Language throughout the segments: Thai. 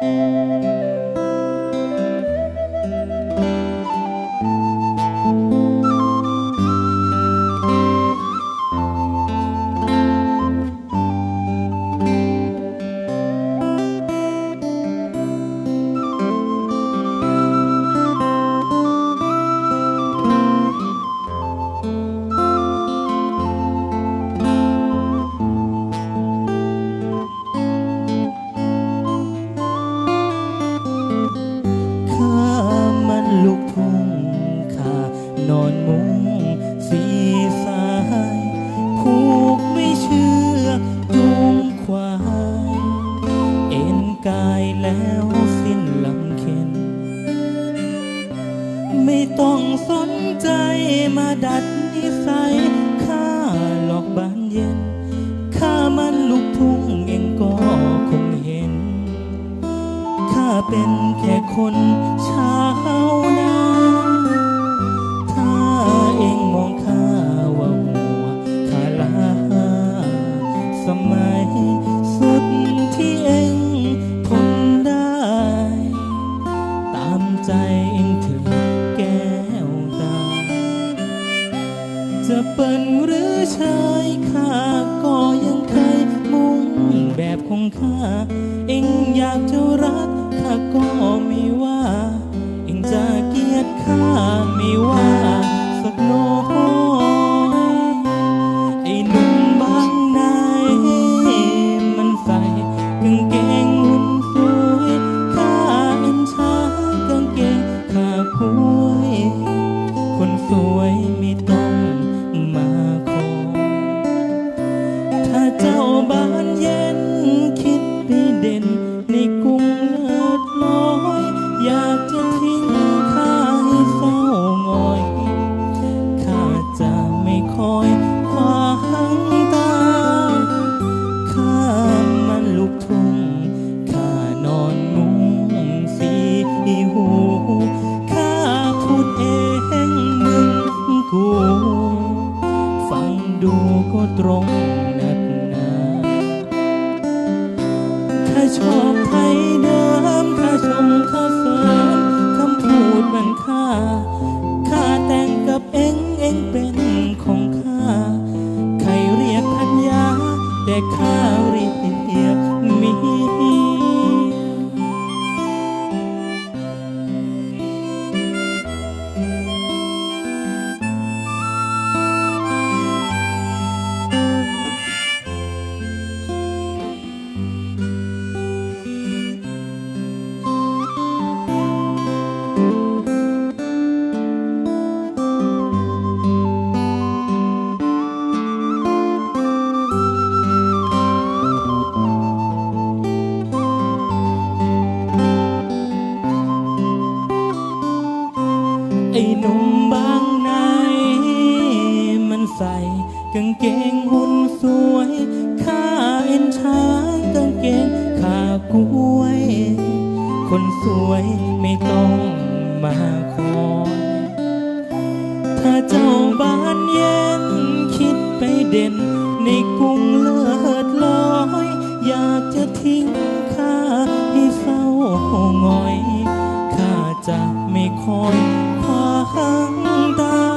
ข้ ลูกทุ่งขานอนมุงสีสายผูกไม่เชื่อกจูงควายเอ็นกายแล้วสิ้นลำเค็น ไม่ต้องสนใจมาดัดนิสัยข้าหลอกบานเย็นข้ามันลูกทุ่งเองก็คงเห็นข้าเป็นแค่คน ชายข้าก็ยังเคยมุ่งแบบของข้า เองอยากจะรักข้าก็ คอยขวางตา ข้ามันลูกทุ่งข้านอนมุงสีหูข้าพูดเองมึงกู ฟังดูก็ตรงนักหนาข้าชอบไทยเดิ ข้าเกางเกงหุ่นสวยข้าเอ็นช้างกางเกงขากล้วย คนสวยไม่ต้องมาคอยถ้าเจ้าบ้านเย็นคิดไปเด่น ในกรุงเลิศลอย อยากจะทิ้งข้าให้เศร้าหงอยข้าจะไม่คอยขวางตา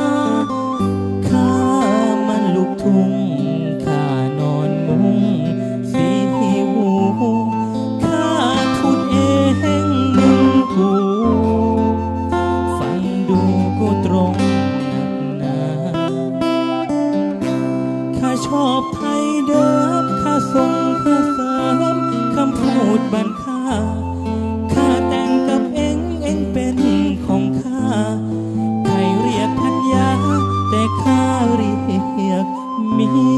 บ้านข้าข้าแต่งกับเอ็งเอ็งเป็นของข้าใครเรียกพันยาแต่ข้าเรียกมี